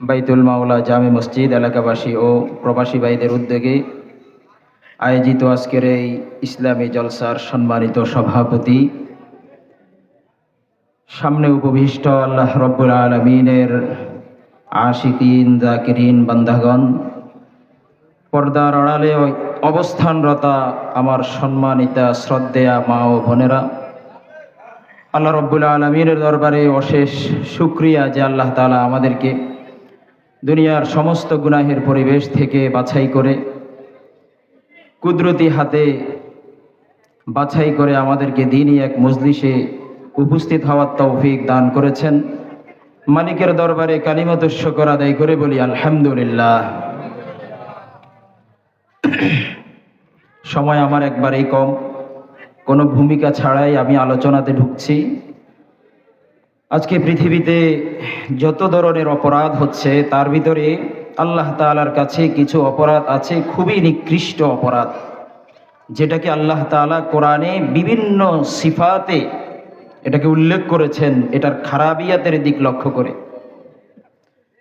বাইতুল মাওলা জামে মসজিদ এলাকাবাসী ও প্রবাসী ভাইদের উদ্যোগে আয়োজিত আজকের এই ইসলামী জলসার সম্মানিত সভাপতি, সামনে উপবিষ্ট আল্লাহ রব্বুল আলমিনের আশিকিন, জাকিরিন, বান্দাগণ, পর্দার আড়ালে অবস্থানরতা আমার সম্মানিতা শ্রদ্ধেয়া মা ও বোনেরা, আল্লাহ রব্বুল আলমিনের দরবারে অশেষ শুক্রিয়া যে আল্লাহ তালা আমাদেরকে দুনিয়ার সমস্ত গুনাহের পরিবেশ থেকে বাছাই করে, কুদরতি হাতে বাছাই করে আমাদেরকে দিনই এক মজলিসে উপস্থিত হওয়ার তৌফিক দান করেছেন। মালিকের দরবারে কালিমত শকর আদায় করে বলি, আলহামদুলিল্লাহ। সময় আমার একবারেই কম। কোনো ভূমিকা ছাড়াই আমি আলোচনাতে ঢুকছি। আজকে পৃথিবীতে যত ধরনের অপরাধ হচ্ছে, তার ভিতরে আল্লাহ তালার কাছে কিছু অপরাধ আছে, খুবই নিকৃষ্ট অপরাধ। যেটাকে আল্লাহ তালা কোরআনে বিভিন্ন সিফাতে এটাকে উল্লেখ করেছেন, এটার খারাপিয়াতের দিক লক্ষ্য করে।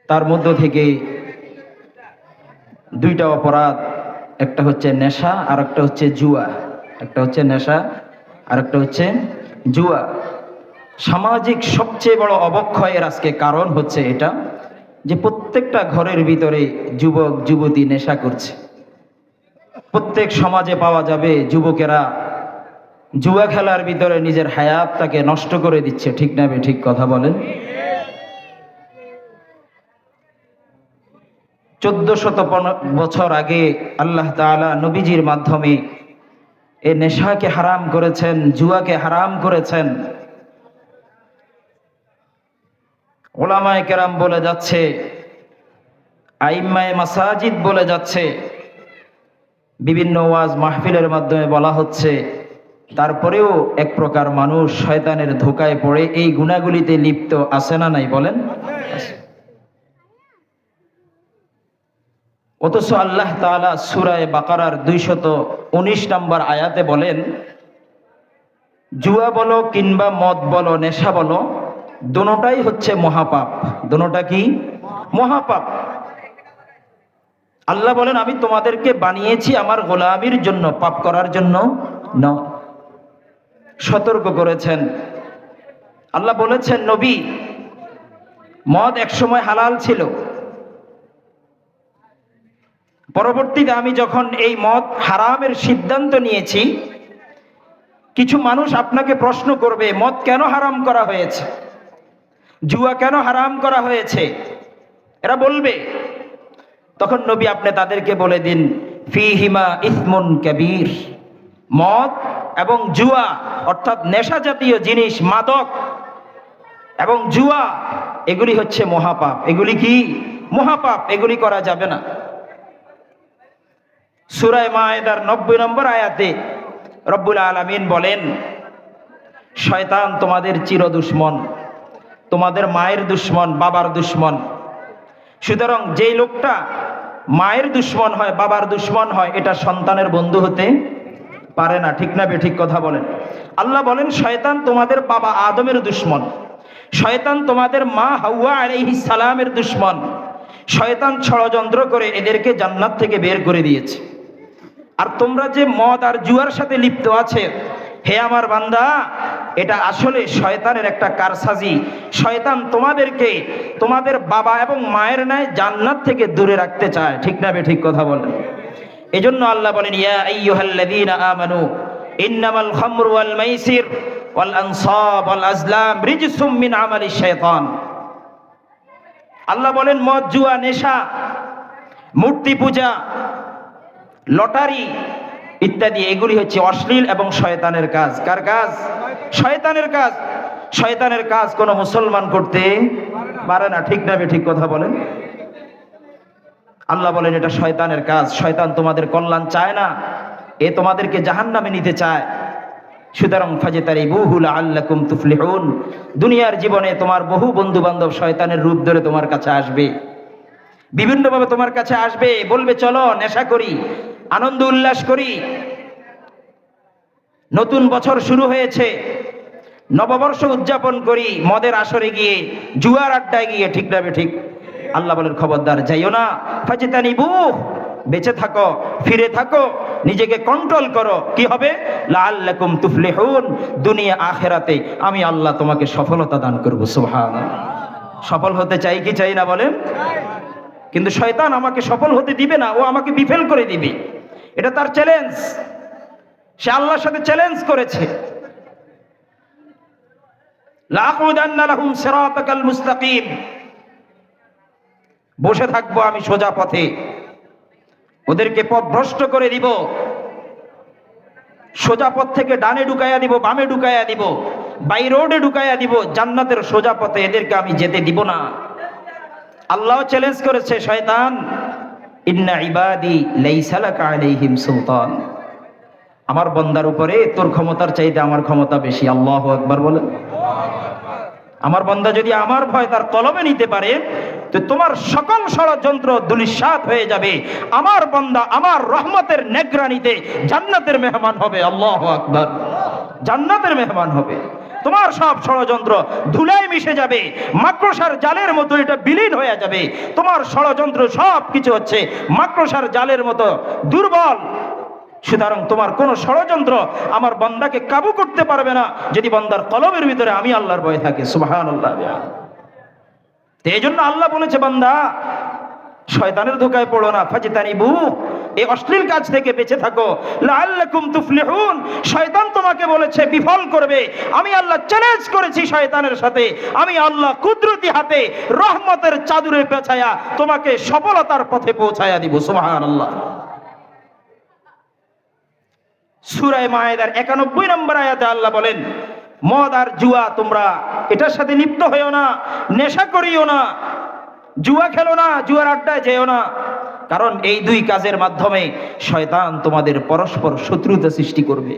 তার মধ্য থেকে দুইটা অপরাধ, একটা হচ্ছে নেশা আর একটা হচ্ছে জুয়া। একটা হচ্ছে নেশা আর একটা হচ্ছে জুয়া। সামাজিক সবচেয়ে বড় অবক্ষয়ের আজকে কারণ হচ্ছে এটা যে প্রত্যেকটা ঘরের ভিতরে যুবক, যুবতী নেশা করছে। প্রত্যেক সমাজে পাওয়া যাবে যুবকেরা জুয়া খেলার ভিতরে নিজের হায়াত তাকে নষ্ট করে দিচ্ছে। ঠিক না ঠিক কথা বলেন? চোদ্দ শত বছর আগে আল্লাহ তাআলা নবীজির মাধ্যমে এ নেশাকে হারাম করেছেন, জুয়াকে হারাম করেছেন। ওলামায় কেরাম বলে যাচ্ছে, আইম্মায় মাসাজিদ বলে যাচ্ছে, বিভিন্ন ওয়াজ মাহফিলের মাধ্যমে বলা হচ্ছে, তারপরেও এক প্রকার মানুষ শয়তানের ধোকায় পড়ে এই গুণাগুলিতে লিপ্ত আছে না নাই বলেন? অথচ আল্লাহ তাআলা সুরায় বাকারার দুইশত উনিশ নম্বর আয়াতে বলেন, জুয়া বলো কিংবা মদ বলো, নেশা বলো দোনোটাই হচ্ছে মহাপাপ। দোনোটা কি? মহাপাপ। আল্লাহ বলেন, আমি তোমাদেরকে বানিয়েছি আমার গোলামির জন্য, পাপ করার জন্য। ন। সতর্ক করেছেন। আল্লাহ বলেছেন, নবী, মদ একসময় হালাল ছিল। পরবর্তীতে আমি যখন এই মদ হারামের সিদ্ধান্ত নিয়েছি, কিছু মানুষ আপনাকে প্রশ্ন করবে, মদ কেন হারাম করা হয়েছে? জুয়া কেন হারাম করা হয়েছে? এরা বলবে, তখন নবী আপনি তাদেরকে বলে দিন ফি হিমা ইসমুন কবির। মদ এবং জুয়া, অর্থাৎ নেশা জাতীয় জিনিস, মাদক এবং জুয়া, এগুলি হচ্ছে মহাপাপ। এগুলি কি? মহাপাপ, এগুলি করা যাবে না। সুরায় মায়েদার নব্বই নম্বর আয়াতে রব্বুল আলমিন বলেন, শয়তান তোমাদের চির দুশ্মন তোমাদের মায়ের দুশ্মন, বাবার দুশ্মন। সুতরাং যেই লোকটা মায়ের দুশ্মন হয়, বাবার দুশ্মন হয়, এটা সন্তানের বন্ধু হতে পারে না। ঠিক না বে ঠিক কথা বলেন। আল্লাহ বলেন, শয়তান তোমাদের বাবা আদমের দুশ্মন। শয়তান তোমাদের মা হাউয়া আলাইহি সালামের দুশ্মন। শয়তান ষড়যন্ত্র করে এদেরকে জান্নাত থেকে বের করে দিয়েছে। আর তোমরা যে মদ আর জুয়ার সাথে লিপ্ত আছে, হে আমার বান্দা এটা আসলে শয়তানের একটা কারসাজি। শয়তান তোমাদেরকে তোমাদের বাবা এবং মায়ের ন্যায় জান্নাত থেকে দূরে রাখতে চায়। ঠিক না ঠিক কথা বলেন? এজন্য আল্লাহ বলেন, ইয়া আইয়ুহাল্লাযীনা আমানু, ইন্নামাল খামরু ওয়াল মাইসির ওয়াল আনসাব ওয়াল আজলাম রিজসুম মিন আল্লাহ বলেন, মদ, জুয়া, নেশা, মূর্তি পূজা, লটারি ইত্যাদি, এগুলি হচ্ছে অশ্লীল এবং শয়তানের কাজ। কার কাজ? শয়তানের কাজ। শয়তানের কাজ কোনো মুসলমান করতে পারে না। ঠিক না ঠিক কথা বলেন। আল্লাহ বলেন, এটা শয়তানের কাজ। শয়তান তোমাদের কল্যাণ চায় না। এ তোমাদেরকে জাহান নামে নিতে চায়। সুতরাং ফাজে তার এই বহুল আল্লাকুম তুফলিহুন। দুনিয়ার জীবনে তোমার বহু বন্ধু বান্ধব শয়তানের রূপ ধরে তোমার কাছে আসবে। বিভিন্নভাবে তোমার কাছে আসবে। বলবে, চলো, নেশা করি, আনন্দ উল্লাস করি নতুন বছর শুরু হয়েছে। নববর্ষ উদযাপন করি, মদের আসরে গিয়ে, জুয়ার আড্ডায় গিয়ে, ঠিক না ঠিক? আল্লাহ বলেন, খবরদার, যাইও না। ফাজিতানি বুহ বেঁচে থাকো, ফিরে থাকো, নিজেকে কন্ট্রোল করো। কি হবে? লাআল্লাকুম তুফলিহুন, দুনিয়া আখেরাতে আমি আল্লাহ তোমাকে সফলতা দান করব, সুবহানাল্লাহ। সফল হতে চাই কি চাই না বলেন? কিন্তু শয়তান আমাকে সফল হতে দিবে না, ও আমাকে বিফেল করে দিবে। এটা তার চ্যালেঞ্জ সে আল্লাহর সাথে চ্যালেঞ্জ করেছে। বসে থাকব আমি সোজা পথে। ওদেরকে পথ ভ্রষ্ট করে দিব। সোজা পথ থেকে ডানে ঢুকাইয়া দিব, বামে ঢুকাইয়া দিব, বাই রোডে ঢুকাইয়া দিব, জান্নাতের সোজা পথে এদেরকে আমি যেতে দিব না। আল্লাহ চ্যালেঞ্জ করেছে, শয়তান, ইন্না ইবাদি লাইসা লাকা আলাইহিম সুলতান। আমার বন্দার উপরে তোর ক্ষমতার চাইতে আমার ক্ষমতা বেশি। আল্লাহ একবার বলেন। আমার বন্দা যদি আমার ভয় তার কলমে নিতে পারে, তো তোমার সকল ষড়যন্ত্র দুলিশাত হয়ে যাবে। আমার বন্দা আমার রহমতের নেগরানিতে জান্নাতের মেহমান হবে। আল্লাহ আকবার। জান্নাতের মেহমান হবে। তোমার সব ষড়যন্ত্র ধুলায় মিশে যাবে। মাকড়সার জালের মতো এটা বিলীন হয়ে যাবে। তোমার ষড়যন্ত্র সব কিছু হচ্ছে মাকড়সার জালের মতো দুর্বল। সুতরাং তোমার কোন ষড়যন্ত্র আমার বন্দাকে কাবু করতে পারবে না, যদি বন্দার কলমের ভিতরে আমি আল্লাহর ভয় থাকি। সুবাহান আল্লাহ এই জন্য আল্লাহ বলেছে, বান্দা, শয়তানের ধোকায় পড়ো না ফাজিতানি বু এই অশ্লীল কাজ থেকে বেঁচে থাকো। লাআল্লাকুম তুফলিহুন, শয়তান তোমাকে বলেছে, বিফল করবে। আমি আল্লাহ চ্যালেঞ্জ করেছি শয়তানের সাথে। আমি আল্লাহ কুদরতি হাতে, রহমতের চাদরে পেছায়া তোমাকে সফলতার পথে পৌঁছায়া দিব। সুবহানাল্লাহ। সুরায় মায়েদার একানব্বই নম্বর আয়াতে আল্লাহ বলেন, মদ আর জুয়া তোমরা এটার সাথে লিপ্ত হইও না, নেশা করিও না, জুয়া খেলো না, জুয়ার আড্ডায় যেও না। কারণ এই দুই কাজের মাধ্যমে শয়তান তোমাদের পরস্পর শত্রুতা সৃষ্টি করবে।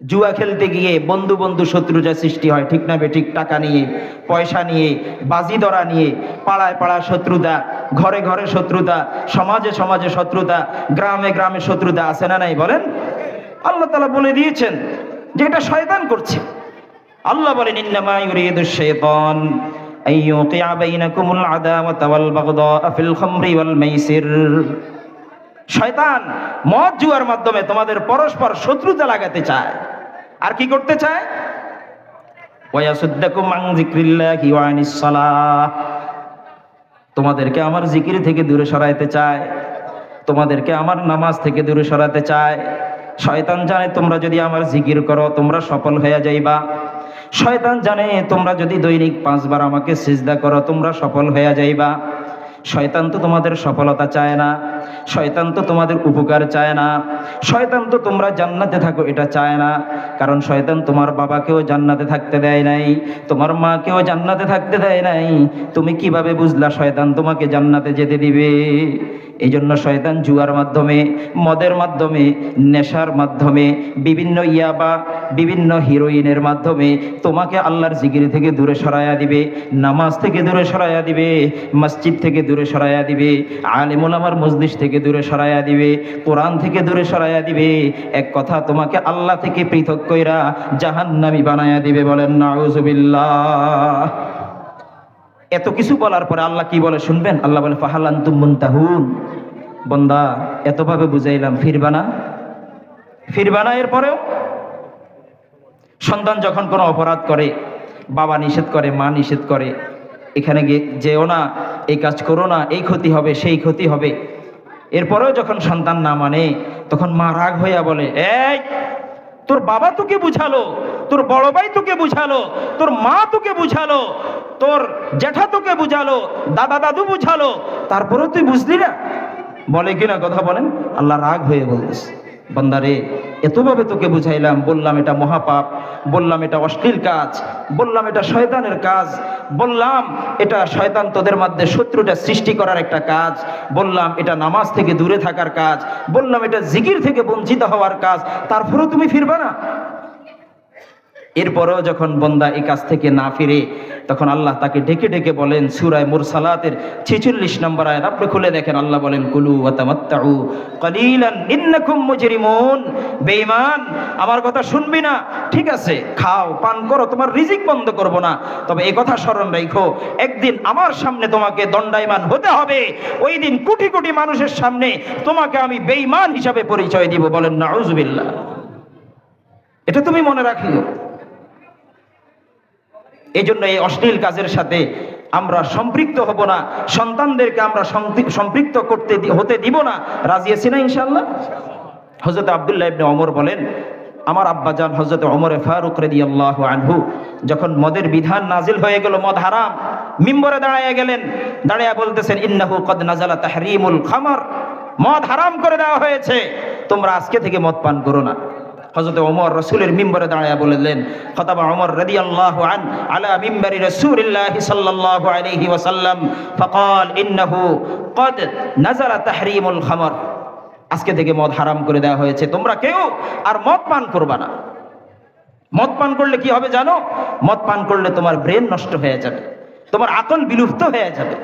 জুয়া খেলতে গিয়ে বন্ধু বন্ধু শত্রুতা সৃষ্টি হয়, ঠিক না ঠিক টাকা নিয়ে, পয়সা নিয়ে, বাজি ধরা নিয়ে, পাড়ায় পাড়ায় শত্রুতা, ঘরে ঘরে শত্রুতা, সমাজে সমাজে শত্রুতা, গ্রামে গ্রামে শত্রুতা আছে না নাই বলেন? আল্লাহ তালা বলে দিয়েছেন যে এটা শয়তান করছে। আল্লাহ বলেন আন ইউকিআ বাইনাকুমুল আদাওয়াতা ওয়াল বাগদাআ ফিল খামরি ওয়াল মাইসির। শয়তান মদ জুয়ার মাধ্যমে তোমাদের পরস্পর শত্রুতা লাগাতে চায়। আর কি করতে চায়? তোমাদেরকে আমার জিকির থেকে দূরে সরাইতে চায়। তোমাদেরকে আমার নামাজ থেকে দূরে সরাতে চায়। শয়তান জানে তোমরা যদি আমার জিকির করো, তোমরা সফল হয়ে যাইবা। শয়তান জানে তোমরা যদি দৈনিক পাঁচবার আমাকে সিজদা করো, তোমরা সফল হয়ে যাইবা। শয়তান তো তোমাদের সফলতা চায় না, শয়তান তো তোমাদের উপকার চায় না, শয়তান তো তোমরা জান্নাতে থাকো এটা চায় না, কারণ শয়তান তোমার বাবাকেও জান্নাতে থাকতে দেয় নাই, তোমার মাকেও জান্নাতে থাকতে দেয় নাই। তুমি কীভাবে বুঝলা শয়তান তোমাকে জান্নাতে যেতে দিবে? এই জন্য শয়তান জুয়ার মাধ্যমে, মদের মাধ্যমে, নেশার মাধ্যমে, বিভিন্ন ইয়াবা বিভিন্ন হিরোইনের মাধ্যমে তোমাকে আল্লাহর জিকির থেকে দূরে সরাইয়া দিবে, নামাজ থেকে দূরে সরাইয়া দিবে, মসজিদ থেকে দূরে সরাইয়া দিবে, আলেমুল আমার মসজিদ থেকে দূরে সরাইয়া দিবে, কোরআন থেকে দূরে সরাইয়া দিবে। এক কথা তোমাকে আল্লাহ থেকে পৃথক কইরা জাহান্নামি বানায়া দিবে বলেন, নাউজুবিল্লাহ। এত কিছু বলার পরে আল্লাহ কি বলে শুনবেন? আল্লাহ বলে ফাহালান তুমুন তাহুন বন্দা, এতভাবে বুঝাইলাম ফিরবানা ফিরবানা এরপরেও? সন্তান যখন কোনো অপরাধ করে, বাবা নিষেধ করে, মা নিষেধ করে, এখানে যেও না, এই কাজ করো না, এই ক্ষতি হবে, সেই ক্ষতি হবে। এরপরেও যখন সন্তান না মানে তখন মা রাগ হইয়া বলে, এই, তোর বাবা তোকে বুঝালো তোর বড় ভাই তোকে বুঝালো, তোর মা তোকে বুঝালো, তোর জ্যাঠা তোকে বুঝালো, দাদা দাদু বুঝালো, তারপরেও তুই বুঝলি না? বলে কিনা কথা বলেন? আল্লাহ রাগ হয়ে বলতেছে, বন্দারে, এতভাবে তোকে বুঝাইলাম, বললাম এটা মহাপাপ, বললাম এটা অশ্লীল কাজ, বললাম এটা শয়তানের কাজ, বললাম এটা শয়তান তোদের মধ্যে শত্রুটা সৃষ্টি করার একটা কাজ, বললাম এটা নামাজ থেকে দূরে থাকার কাজ, বললাম এটা জিকির থেকে বঞ্চিত হওয়ার কাজ, তারপরেও তুমি ফিরবে না? এরপরেও যখন বন্দা এই কাজ থেকে না ফিরে, তখন আল্লাহ তাকে ডেকে ডেকে বলেন, সুরায় মুরসালাতের ছেচল্লিশ নম্বর আয়াত, আপনি খুলে দেখেন। আল্লাহ বলেন, কুলু ওয়াতামাত্তাউ কালিলান, ইন্নাকুম মুজরিমুন। বেঈমান, আমার কথা শুনবি না। ঠিক আছে, খাও, পান করো, তোমার রিজিক বন্ধ করব না। তবে এই কথা স্মরণ রাখো, একদিন আমার সামনে তোমাকে দণ্ডায়মান হতে হবে। ওই দিন কোটি কোটি মানুষের সামনে তোমাকে আমি বেঈমান হিসাবে পরিচয় দিব। বলেন, নাউজুবিল্লাহ। এটা তুমি মনে রাখিও। এই জন্য এই অশ্লীল কাজের সাথে আমরা সম্পৃক্ত হব না, সন্তানদেরকে আমরা সম্পৃক্ত করতে হতে দিব না। রাজি আছি না ইনশাল্লাহ হজরত আবদুল্লাহ ইবনে অমর বলেন, আমার আব্বাজান হজরত অমর ফারুক রেদি আল্লাহ আনহু যখন মদের বিধান নাজিল হয়ে গেল, মদ হারাম, মিম্বরে দাঁড়াইয়া গেলেন। দাঁড়াইয়া বলতেছেন, ইন্নাহু কদ নাজালা তাহরিমুল খামার। মদ হারাম করে দেওয়া হয়েছে। তোমরা আজকে থেকে মদ পান করো না। হজরত ওমর রসুলের মিম্বরে দাঁড়ায়া বললেন, খতাবা ওমর রদি আল্লাহ আন, আলা মিম্বরি রসুলিল্লাহ সাল্লাল্লাহু আলাইহি ওয়াসাল্লাম, ফকাল ইন্নাহু কদ নাজালা তাহরিমুল খামর। আজকে থেকে মদ হারাম করে দেওয়া হয়েছে, তোমরা কেউ আর মদ পান করবা না। মদ পান করলে কি হবে জানো? মদ পান করলে তোমার ব্রেন নষ্ট হয়ে যাবে, তোমার আকল বিলুপ্ত হয়ে যাবে।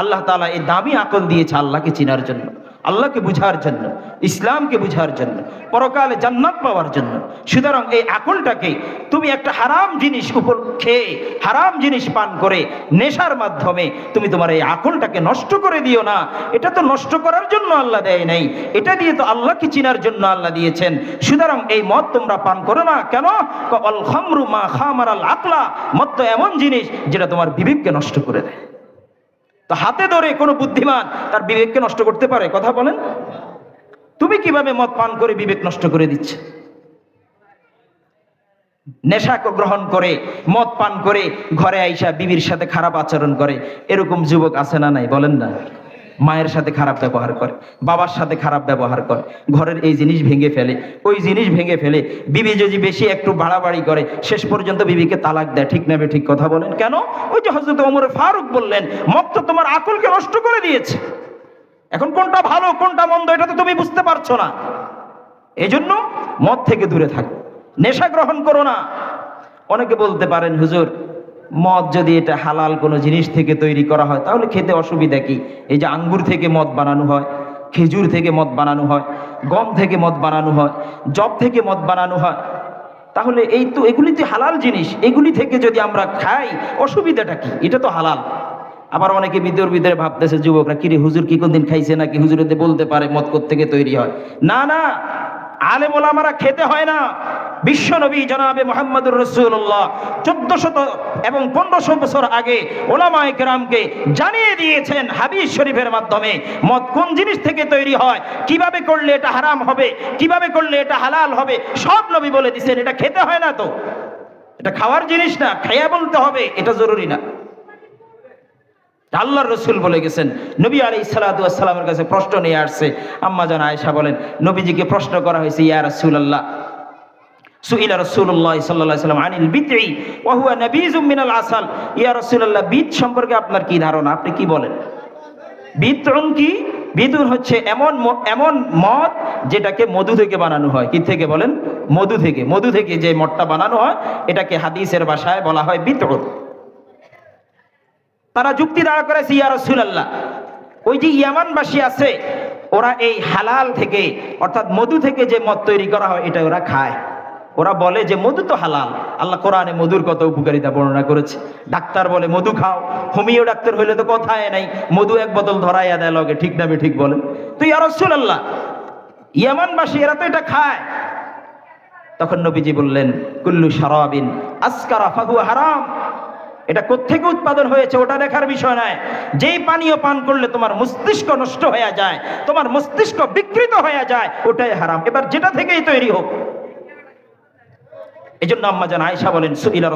আল্লাহ তাআলা এই দামি আকল দিয়েছে আল্লাহকে চিনার জন্য। আল্লাহকে বুঝার জন্য, ইসলামকে বুঝার জন্য, পরকালে জান্নাত পাওয়ার জন্য। সুতরাং এই আকলটাকে তুমি একটা হারাম জিনিস উপর খেয়ে, হারাম জিনিস পান করে নেশার মাধ্যমে তুমি তোমার এই আকলটাকে নষ্ট করে দিও না। এটা তো নষ্ট করার জন্য আল্লাহ দেয় নাই। এটা দিয়ে তো আল্লাহকে চিনার জন্য আল্লাহ দিয়েছেন। সুতরাং এই মদ তোমরা পান করো না। কেন? অল খামরু মা খামার আল আকলা। মদ তো এমন জিনিস যেটা তোমার বিবেককে নষ্ট করে দেয়। তো হাতে ধরে কোনো বুদ্ধিমান তার বিবেককে নষ্ট করতে পারে, কথা বলেন। তুমি কীভাবে মদ পান করে বিবেক নষ্ট করে দিচ্ছে? নেশা গ্রহণ করে, মদ পান করে ঘরে আইসা বিবির সাথে খারাপ আচরণ করে, এরকম যুবক আছে না নাই, বলেন না। মায়ের সাথে খারাপ ব্যবহার করে, বাবার সাথে খারাপ ব্যবহার করে, ঘরের এই জিনিস ভেঙে ফেলে, ওই জিনিস ভেঙে ফেলে বিবি যদি বেশি একটু বাড়াবাড়ি করে, শেষ পর্যন্ত বিবিকে তালাক দেয়, ঠিক নেবে ঠিক কথা বলেন কেন? ওই যে হজরত ওমর ফারুক বললেন মদ তো তোমার আকলকে নষ্ট করে দিয়েছে। এখন কোনটা ভালো, কোনটা মন্দ, এটা তো তুমি বুঝতে পারছ না। এজন্য মদ থেকে দূরে থাকো, নেশা গ্রহণ করো না। অনেকে বলতে পারেন, হুজুর মদ যদি এটা হালাল কোনো জিনিস থেকে তৈরি করা হয়, তাহলে খেতে অসুবিধা কি? এই যে আঙ্গুর থেকে মদ বানানো হয়, খেজুর থেকে মদ বানানো হয়, গম থেকে মদ বানানো হয় জব থেকে মদ বানানো হয়, তাহলে এই তো এগুলি তো হালাল জিনিস, এগুলি থেকে যদি আমরা খাই, অসুবিধাটা কি? এটা তো হালাল। আবার অনেকে ভিতর ভিতরে ভাবতেছে, যুবকরা, কিরে হুজুর কি কোনদিন খাইছে নাকি? হুজুরেতে বলতে পারে মদ থেকে তৈরি হয়? না না আলেম ওলামারা খেতে হয় না। বিশ্ব নবী জনাবে মোহাম্মদুর রসুল্লাহ চোদ্দ শত এবং পনেরোশো বছর আগে ওলামায় কেরামকে জানিয়ে দিয়েছেন হাদিস শরীফের মাধ্যমে, মদ কোন জিনিস থেকে তৈরি হয়, কীভাবে করলে এটা হারাম হবে, কীভাবে করলে এটা হালাল হবে, সব নবী বলে দিচ্ছেন এটা খেতে হয় না তো। এটা খাওয়ার জিনিস না, খাইয়া বলতে হবে, এটা জরুরি না। আল্লাহর রসুল বলে গেছেন, নবী আলী সালাতামের কাছে প্রশ্ন নিয়ে আসছে। আম্মা জান আয়েশা বলেন, নবীজিকে প্রশ্ন করা হয়েছে, ইয়া রসুল আল্লাহ সম্পর্কে আপনার কি ধারণা? আপনি কি বলেন? বিতরণ কি? বিদুর হচ্ছে এমন এমন মদ যেটাকে মধু থেকে বানানো হয়। কি থেকে বলেন? মধু থেকে। মধু থেকে যে মদটা বানানো হয়, এটাকে হাদিসের ভাষায় বলা হয় বিতরণ তারা যুক্তি দাঁড়া করেছে, ইয়া রসুলাল্লাহ। ওই যে ইয়ামানবাসী আছে, ওরা এই হালাল থেকে, অর্থাৎ মধু থেকে যে মদ তৈরি করা হয়, এটা ওরা খায়। ওরা বলে যে মধু তো হালাল। আল্লাহ কোরআনে মধুর কত উপকারিতা বর্ণনা করেছে। ডাক্তার বলে, মধু খাও। হোমিও ডাক্তার হইলে তো কথায় নাই। মধু এক বোতল ধরাইয়া দেয় লগে, ঠিক না ঠিক বলে। তো ইয়া রসুলাল্লাহ, ইয়ামানবাসী, এরা তো এটা খায়। তখন নবীজি বললেন, কুল্লু সারাবিন আসকারা ফাহু হারাম। এটা কোত্থেকে উৎপাদন হয়েছে ওটা দেখার বিষয় নয়। যেই পানীয় পান করলে তোমার মস্তিষ্ক নষ্ট হয়ে যায়, তোমার মস্তিষ্ক বিকৃত হয়ে যায়, ওটাই হারাম। এবার যেটা থেকেই তৈরি হোক। এই জন্য আম্মা জান আয়েশা বলেন, সুইলা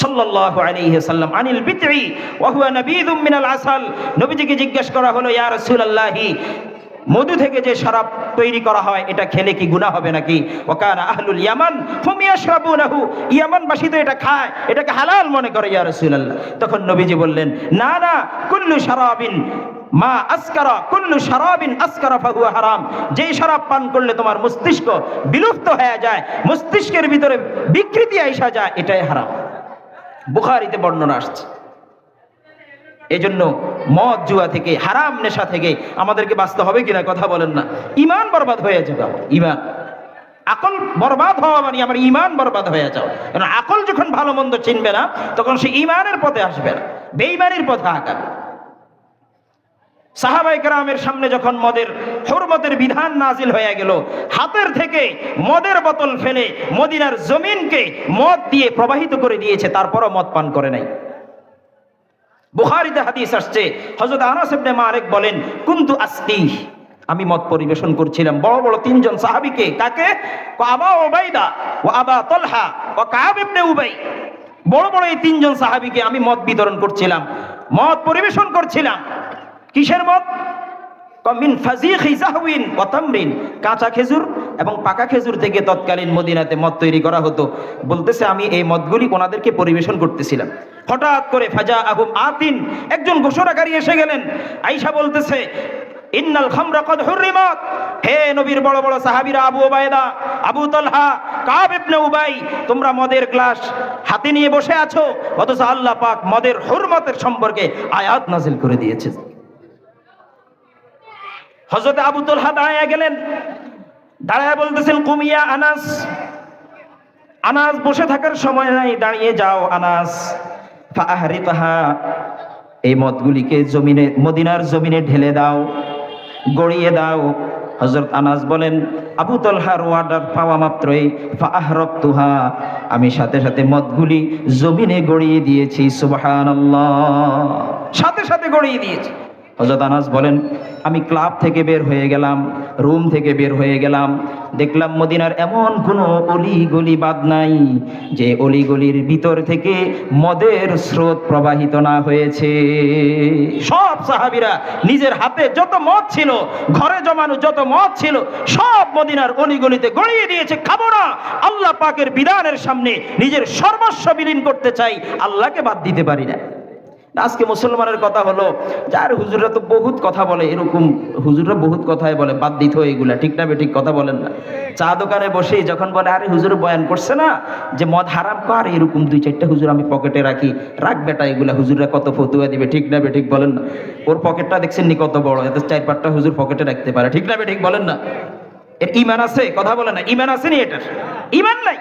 সাল্লাম আনিল বিতই ওয়া হুয়া নাবীযুম আসাল। নবীজিকে জিজ্ঞেস করা হলো, ইয়া রাসূলুল্লাহি মধু থেকে যে শরাব তৈরি করা হয়, এটা খেলে কি গুনাহ হবে নাকি? ওয়াকানা আহলুল ইয়ামান হুম ইয়াশরাবুনাহু। ইয়ামানবাসী তো এটা খায়, এটাকে হালাল মনে করে, ইয়া রাসূলুল্লাহ। তখন নবীজি বললেন, না না, কুল্লু শারাবিন, মা আসকারা, কুল্লু শারাবিন আসকারা ফাহুয়া হারাম। যেই শরাব পান করলে তোমার মস্তিষ্ক বিলুপ্ত হয়ে যায়, মস্তিষ্কের ভিতরে বিকৃতি আইসা যায়, এটাই হারাম। বুখারিতে বর্ণনা আসছে। এজন্য মদ জুয়া থেকে, হারাম নেশা থেকে আমাদেরকে বাঁচতে হবে কিনা কথা বলেন না। ইমান বরবাদ হয়ে যাবে ইমান। আকল বরবাদ হওয়া মানে আমার ইমান বরবাদ হয়ে যাও। কারণ আকল যখন ভালো মন্দ চিনবে না, তখন সে ইমানের পথে আসবে না। বেইমানির পথে আঁকাবে সাহাবাই কেরামের সামনে যখন মদের, হরমতের বিধান নাজিল হয়ে গেল, হাতের থেকে মদের বোতল ফেলে মদিনার জমিনকে মদ দিয়ে প্রবাহিত করে দিয়েছে, তারপরও মদ পান করে নাই। বুখারিতে হাদিস আসছে। হযরত আনাস ইবনে মালিক বলেন, কুনতু আসকি? আমি মত পরিবেশন করছিলাম। বড় বড় তিনজন সাহাবীকে কাকে আবা ওবাইদা ও আবা তলহা ও কাব ইবনে উবাই। বড় বড় এই তিনজন সাহাবীকে আমি মত বিতরণ করছিলাম। মত পরিবেশন করছিলাম। কিসের মদ কাঁচা খেজুর এবং পাকা খেজুর থেকে তৎকালীন মদিনাতে মদ তৈরি করা হতো। বলতেছে, আমি এই মদগুলি ওনাদেরকে পরিবেশন করতেছিলাম। হঠাৎ করে ফাজা আহুম আতিন, একজন ঘোষণাকারী এসে গেলেন। আইসা বলতেছে হে নবীর বড় বড় আবু তোমরা মদের গ্লাস হাতে নিয়ে বসে আছো, অথচ আল্লাহ পাক মদের হুরমতের সম্পর্কে আয়াত নাজিল করে দিয়েছে হজরত আবু তোলহা দাঁড়ায় গেলেন। দাঁড়ায় বলতেছেন, কুমিয়া আনাস আনাস বসে থাকার সময় নাই, দাঁড়িয়ে যাও আনাস। এই মদগুলিকে জমিনে, মদিনার জমিনে ঢেলে দাও, গড়িয়ে দাও। হজরত আনাস বলেন, আবু তলহার ওয়ার্ডার পাওয়া মাত্রই ফাহরক্তুহা আমি সাথে সাথে মদগুলি জমিনে গড়িয়ে দিয়েছি, সুবহানাল্লাহ। সাথে সাথে গড়িয়ে দিয়েছি। হজরত আনাস বলেন আমি ক্লাব থেকে বের হয়ে গেলাম রুম থেকে বের হয়ে গেলাম। দেখলাম মদিনার এমন কোনো অলি গলি বাদ নাই যে অলি গলির ভিতর থেকে মদের স্রোত প্রবাহিত না হয়েছে। সব সাহাবিরা নিজের হাতে যত মদ ছিল ঘরে জমানো যত মদ ছিল সব মদিনার অলিগলিতে গড়িয়ে দিয়েছে খাব না। আল্লাহ পাকের বিধানের সামনে নিজের সর্বস্ব বিলীন করতে চাই আল্লাহকে বাদ দিতে পারি না, আজকে মুসলমানের কথা হলো, যার হুজুররা তো বহুত কথা বলে, এরকম হুজুররা বহুত কথাই বলে, বাদ দিত এগুলা, ঠিক না ঠিক কথা বলেন না। চা দোকানে বসেই যখন বলে, আরে হুজুর বয়ান করছে না, যে মদ হারাম কর, এরকম দুই, চারটা হুজুর আমি পকেটে রাখি, রাখ বেটা, এগুলা হুজুররা কত ফতুয়া দিবে, ঠিক না ঠিক বলেন না। ওর পকেটটা দেখছেন নি কত বড়, এত চার পাঁচটা হুজুর পকেটে রাখতে পারে, ঠিক না ঠিক বলেন না। এর ইমান আছে? কথা বলে না, ইমান আছে নি এটার? ইমান নাই।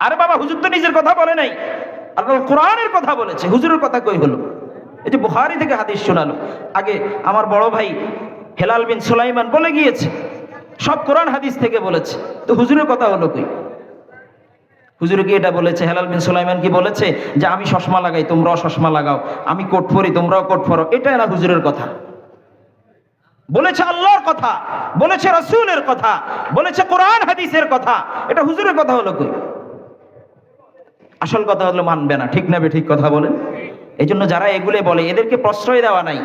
আরে বাবা, হুজুর তো নিজের কথা বলে নাই। আল্লাহ কোরআনের কথা বলেছে। হুজুরের কথা কই হলো? এই যে বুখারি থেকে হাদিস শোনালো। আগে আমার বড় ভাই হেলাল বিন সুলাইমান বলে গিয়েছে, সব কোরআন হাদিস থেকে বলেছে। তো হুজুরের কথা হলো কই? হুজুর কি এটা বলেছে? হেলাল বিন সুলাইমান কি বলেছে যে আমি চশমা লাগাই, তোমরাও চশমা লাগাও। আমি কোট পরি, তোমরাও কোট পরো। এটা না হুজুরের কথা। বলেছে আল্লাহর কথা, বলেছে রসুলের কথা, বলেছে কোরআন হাদিসের কথা। এটা হুজুরের কথা হলো কই? আসল কথা হলো মানবে না। ঠিক নেবে ঠিক কথা বলেন? এই জন্য যারা এগুলো বলে, এদেরকে প্রশ্রয় দেওয়া নাই।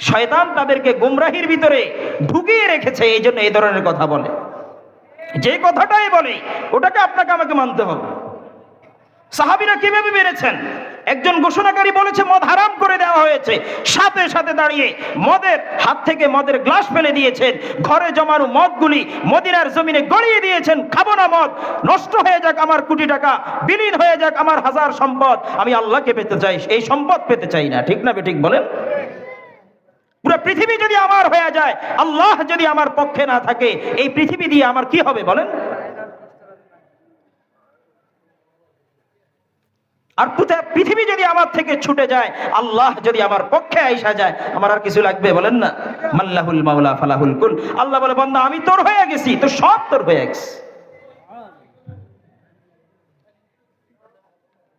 শয়তান তাদেরকে গুমরাহির ভিতরে ঢুকিয়ে রেখেছে এই জন্য এই ধরনের কথা বলে। যে কথাটাই বলে, ওটাকে আপনাকে আমাকে মানতে হবে। সাহাবিরা কীভাবে বেড়েছেন একজন ঘোষণাকারী বলেছে, মদ হারাম করে দেওয়া হয়েছে। সাথে সাথে দাঁড়িয়ে মদের হাত থেকে মদের গ্লাস ফেলে দিয়েছেন। ঘরে জমানো মদগুলি মদিনার জমিনে গড়িয়ে দিয়েছেন। খাব না মদ, নষ্ট হয়ে যাক আমার কোটি টাকা, বিলীন হয়ে যাক আমার হাজার সম্পদ। আমি আল্লাহকে পেতে চাই এই সম্পদ পেতে চাই না। ঠিক না ঠিক বলেন? পুরো পৃথিবী যদি আমার হয়ে যায়, আল্লাহ যদি আমার পক্ষে না থাকে, এই পৃথিবী দিয়ে আমার কি হবে বলেন? আর পৃথিবী যদি আমার থেকে ছুটে যায়, আল্লাহ যদি আমার পক্ষে আইসা যায়, আমার আর কিছু লাগবে বলেন না? মাল্লাহুল মাওলা ফালাহুল কুল। আল্লাহ বলে বন্ধা আমি তোর হয়ে গেছি তো সব তোর হয়ে গেছে।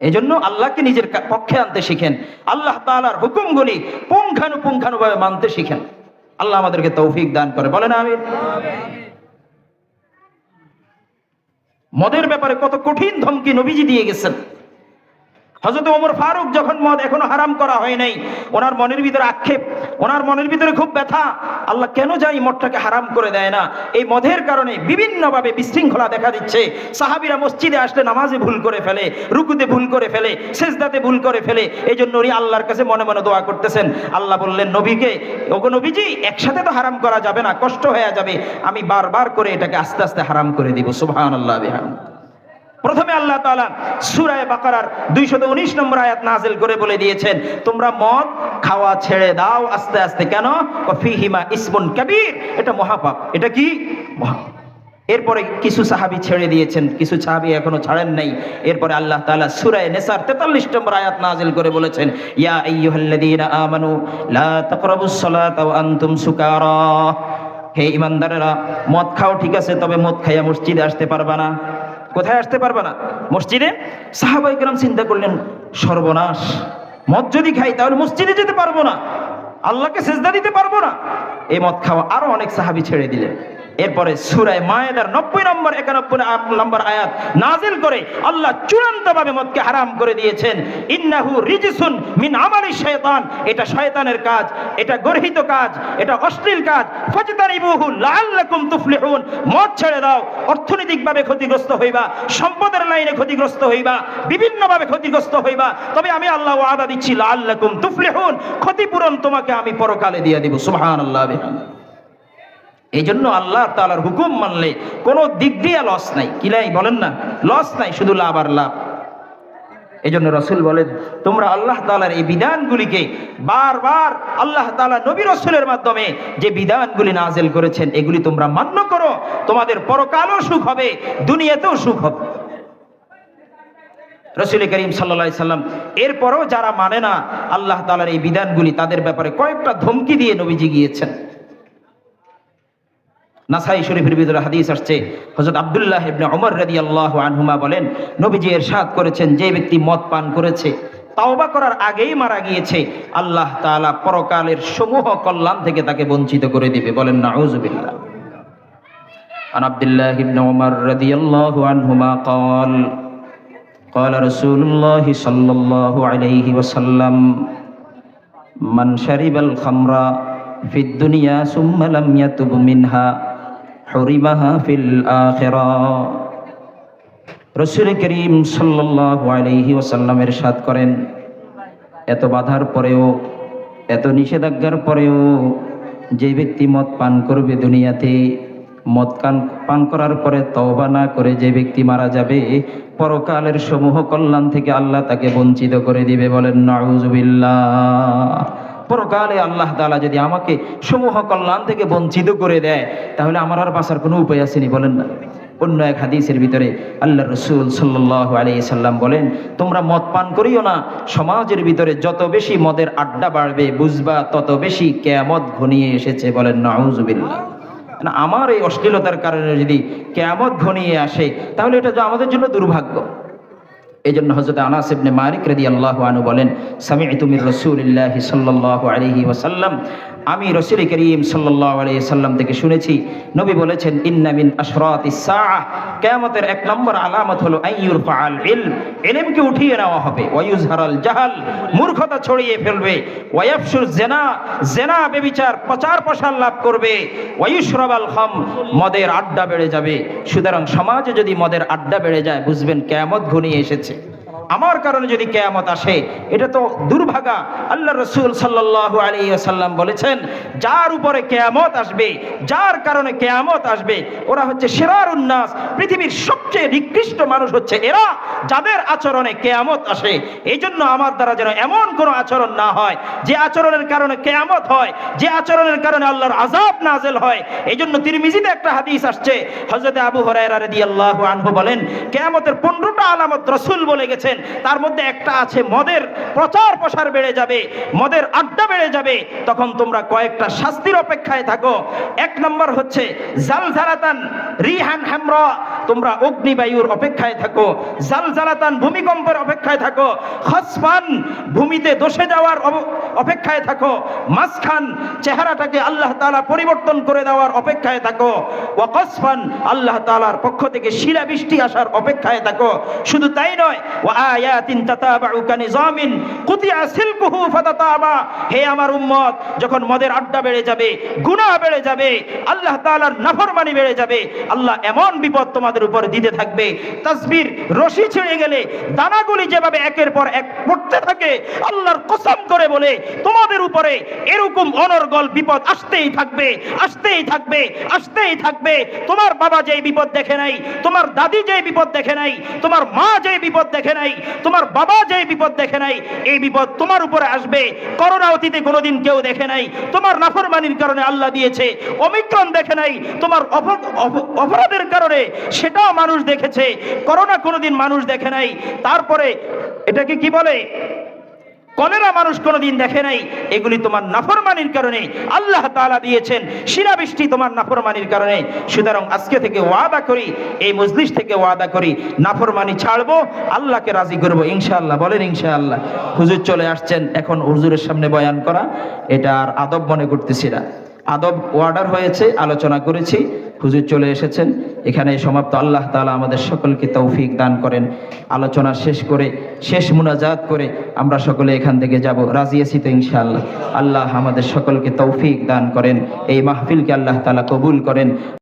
এই জন্য আল্লাহকে নিজের পক্ষে আনতে শিখেন। আল্লাহ তাআলার হুকুমগুলি পুঙ্খানুপুঙ্খানুভাবে মানতে শিখেন। আল্লাহ আমাদেরকে তৌফিক দান করে। বলেন আমি মদের ব্যাপারে কত কঠিন ধমকি নবীজি দিয়ে গেছেন। হজরত ওমর ফারুক যখন মদ এখনও হারাম করা হয় নাই, ওনার মনের ভিতরে আক্ষেপ, ওনার মনের ভিতরে খুব ব্যথা, আল্লাহ কেন যাই মদটাকে হারাম করে দেয় না? এই মদের কারণে বিভিন্নভাবে বিশৃঙ্খলা দেখা দিচ্ছে। সাহাবিরা মসজিদে আসলে নামাজে ভুল করে ফেলে, রুকুতে ভুল করে ফেলে, সেজদাতে ভুল করে ফেলে এই জন্য উনি আল্লাহর কাছে মনে মনে দোয়া করতেছেন। আল্লাহ বললেন, নবীকে, ওগো নবীজি, একসাথে তো হারাম করা যাবে না, কষ্ট হয়ে যাবে, আমি বারবার করে এটাকে আস্তে আস্তে হারাম করে দিব। সুবহান আল্লাহ বিহাম প্রথমে আল্লাহ তাআলা সূরায়ে বাকারার 219 নম্বর আয়াত নাযিল করে বলে দিয়েছেন, তোমরা মদ খাওয়া ছেড়ে দাও আস্তে আস্তে। কেন? ফিহিমা ইসমুন কাবীর। এটা মহাপাপ। এটা কি? এরপরে কিছু সাহাবি ছেড়ে দিয়েছেন, কিছু সাহাবি এখনও ছাড়েন নাই। এরপরে আল্লাহ তাআলা সূরায়ে নিসার 43 নম্বর আয়াত নাযিল করে বলেছেন, ইয়া আইয়ুহাল্লাযীনা আমানু লা তাকরাবুস সালাতা ওয়া আনতুম সুকারা। হে ইমানদারেরা মদ খাও ঠিক আছে, তবে মদ খাইয়া মসজিদে আসতে পারবা না। কোথায় আসতে পারবে না? মসজিদে? সাহাবাই কেরাম চিন্তা করলেন, সর্বনাশ। মদ যদি খাই, তাহলে মসজিদে যেতে পারব না। আল্লাহকে সেজদা দিতে পারব না। এই মদ খাওয়া আরও অনেক সাহাবি ছেড়ে দিলেন। এরপরে সুরায় মায়েদার নব্বই নম্বর, একানব্বই নম্বর আয়াত নাজিল করে আল্লাহ চূড়ান্ত ভাবে মদকে হারাম করে দিয়েছেন। ইন্নাহু রিজিসুন মিন আমালি শয়তান। এটা শয়তানের কাজ, এটা গর্হিত কাজ, এটা অশ্লীল কাজ। ফাজতানিবুহু লাআল্লাকুম তুফলিহুন। মদ ছেড়ে দাও, অর্থনৈতিকভাবে ক্ষতিগ্রস্ত হইবা, সম্পদের লাইনে ক্ষতিগ্রস্ত হইবা, বিভিন্নভাবে ক্ষতিগ্রস্ত হইবা। তবে আমি আল্লাহ ওয়াদা দিচ্ছি, লাআল্লাকুম তুফলিহুন। ক্ষতিপূরণ তোমাকে আমি পরকালে দিয়ে দিব। সুবহানাল্লাহ, বিহামদিহি। এই জন্য আল্লাহ তালার হুকুম মানলে কোনো দিক দিয়ে লস নাই। কি নাই বলেন না? লস নাই, শুধু লাভ আর লাভ। এই জন্য রসুল বলেন, তোমরা আল্লাহ তালার এই বিধানগুলিকে বারবার আল্লাহ তালা নবী রসুলের মাধ্যমে যে বিধানগুলি নাজেল করেছেন, এগুলি তোমরা মান্য করো। তোমাদের পরকালও সুখ হবে, দুনিয়াতেও সুখ হবে। রসুল করিম সাল্লা সাল্লাম, এরপরও যারা মানে না আল্লাহ তালার এই বিধানগুলি, তাদের ব্যাপারে কয়েকটা ধমকি দিয়ে নবীজি গিয়েছেন। নাসাই শরীফের ভিতরে হাদিস আসছে হজরত আবদুল্লাহ ইবনে ওমর রাদিয়াল্লাহু আনহুমা বলেন নবীজি এরশাদ করেছেন যে ব্যক্তি মদ পান করেছে তাওবা করার আগেই মারা গিয়েছে আল্লাহ তাআলা পরকালের সমূহ কল্যাণ থেকে তাকে বঞ্চিত করে দিবে বলেন নাউজুবিল্লাহ عن عبد الله بن عمر رضي الله عنهما قال قال رسول الله صلى الله عليه وسلم من شرب الخمر في الدنيا ثم لم يتب منها রসুল করিম সাল্লাহ আলহি ওসাল্লামের সাদ করেন, এত বাধার পরেও, এত নিষেধাজ্ঞার পরেও যে ব্যক্তি মদ পান করবে দুনিয়াতে, মদ কান, পান করার পরে তওবা না করে যে ব্যক্তি মারা যাবে, পরকালের সমূহ কল্যাণ থেকে আল্লাহ তাকে বঞ্চিত করে দিবে বলেন নাউজুবিল্লাহ পরকালে আল্লাহ তাআলা যদি আমাকে সমূহ কল্যাণ থেকে বঞ্চিত করে দেয়, তাহলে আমার আর বাঁচার কোনো উপায় আসেনি, বলেন না। অন্য এক হাদিসের ভিতরে আল্লাহ রসুল সাল্লাহ আলি সাল্লাম বলেন, তোমরা মদ পান করিও না, সমাজের ভিতরে যত বেশি মদের আড্ডা বাড়বে, বুঝবা তত বেশি কেয়ামত ঘনিয়ে এসেছে, বলেন নাউজুবিল্লাহ না আমার এই অশ্লীলতার কারণে যদি কেয়ামত ঘনিয়ে আসে, তাহলে এটা আমাদের জন্য দুর্ভাগ্য। এই জন্য হজরত আনাস ইবনে মালিক রাদিয়াল্লাহু আনহু বলেন, সামি'তু মির রাসূলিল্লাহি সাল্লাল্লাহু আলাইহি ওয়াসাল্লাম। আমি রসুল করিম আলাইহি সাল্লাম থেকে শুনেছি, নবী বলেছেন, ইন্না মিন আশরাতিস সাআহ। এক নম্বর আলামত হলো আইয়ুর ফাআল ইলম। ইলমকে উঠিয়ে নেওয়া হবে। ওয়ায়ুজহারাল জাহাল। মূর্খতা ছড়িয়ে ফেলবে। ওয়ায়াফশুর জেনা। জেনা, বেবিচার, প্রচার প্রসার লাভ করবে। ওয়ায়ুশরাবাল খাম মদের আড্ডা বেড়ে যাবে। সুতরাং সমাজে যদি মদের আড্ডা বেড়ে যায়, বুঝবেন কিয়ামত ঘনিয়ে এসেছে। আমার কারণে যদি কেয়ামত আসে, এটা তো দুর্ভাগা। আল্লাহ রসুল সাল্লাহ আলী সাল্লাম বলেছেন, যার উপরে কেয়ামত আসবে, যার কারণে কেয়ামত আসবে, ওরা হচ্ছে সেরার উন্নাস পৃথিবীর সবচেয়ে নিকৃষ্ট মানুষ হচ্ছে এরা, যাদের আচরণে কেয়ামত আসে। এই জন্য আমার দ্বারা যেন এমন কোনো আচরণ না হয়, যে আচরণের কারণে কেয়ামত হয়, যে আচরণের কারণে আল্লাহর আজাব নাজেল হয়। এই জন্য তিরমিজিতে একটা হাদিস আসছে হজরত আবু হরাইরা রাদিয়াল্লাহু আনহু বলেন, কেয়ামতের পনেরোটা আলামত রসুল বলে গেছেন তার মধ্যে একটা আছে, মদের প্রচার প্রসার বেড়ে যাবে, মদের আড্ডা বেড়ে যাবে, তখন তোমরা কয়েকটা শাস্তির অপেক্ষায় থাকো। এক নম্বর হচ্ছে জাল জালাতান রিহান হামরা, তোমরা অগ্নিবায়ুর অপেক্ষায় থাকো জাল জালাতান ভূমিকম্পের অপেক্ষায় থাকো, খসফান ভূমিতে দোষে যাওয়ার অপেক্ষায় থাকো, মাঝখান চেহারাটাকে আল্লাহ তাআলা পরিবর্তন করে দেওয়ার অপেক্ষায় থাকো ওয়াকসফান আল্লাহ তালার পক্ষ থেকে শিলা বৃষ্টি আসার অপেক্ষায় থাকো। শুধু তাই নয়, ওয়া আয়াতিন তাতাবাউ কানিজামিন কুতিয়া সিলকুহু ফাতাতাবা। হে আমার উম্মত, যখন মদের আড্ডা বেড়ে যাবে, গুনাহ বেড়ে যাবে, আল্লাহ তাআলার নাফরমানি বেড়ে যাবে, আল্লাহ এমন বিপদ তোমাদের উপর দিতে থাকবে রশি গেলে, দানাগুলি যেভাবে একের পর এক পড়তে থাকে, আল্লাহর কসম করে বলে, তোমাদের উপরে এরকম অনর্গল বিপদ আসতেই থাকবে আসতেই থাকবে আসতেই থাকবে। তোমার বাবা যেই বিপদ দেখে নাই, তোমার দাদি যেই বিপদ দেখে নাই, তোমার মা যেই বিপদ দেখে নাই তোমার বাবা যে বিপদ দেখে নাই, এই বিপদ তোমার উপরে আসবে। করোনা অতীতে কোনোদিন কেউ দেখে নাই। তোমার নাফরমানির কারণে আল্লাহ দিয়েছে। অমিক্রণ দেখে নাই। তোমার অপ- অপ- অপরাধের কারণে সেটাও মানুষ দেখেছে। করোনা কোনোদিন মানুষ দেখে নাই। তারপরে এটাকে কি বলে? কলেরা মানুষ কোনোদিন দেখে নাই। এগুলি তোমার নাফরমানির কারণে। আল্লাহ তালা দিয়েছেন শিরাবৃষ্টি তোমার নাফরমানির কারণে। সুতরাং আজকে থেকে ওয়াদা করি, এই মজলিস থেকে ওয়াদা করি, নাফরমানি ছাড়বো, আল্লাহকে রাজি করব। ইনশাআল্লাহ, বলেন ইনশাআল্লাহ। হুজুর চলে আসছেন, এখন হুজুরের সামনে বয়ান করা, এটা আর আদব মনে করতেছি না। আদব ওয়ার্ডার হয়েছে, আলোচনা করেছি, হুজুর চলে এসেছেন। এখানে সমাপ্ত। আল্লাহ তালা আমাদের সকলকে তৌফিক দান করেন। আলোচনা শেষ করে, শেষ মুনাজাত করে আমরা সকলে এখান থেকে যাব, রাজি আছি তো ইনশাআল্লাহ। আল্লাহ আমাদের সকলকে তৌফিক দান করেন। এই মাহফিলকে আল্লাহ তালা কবুল করেন।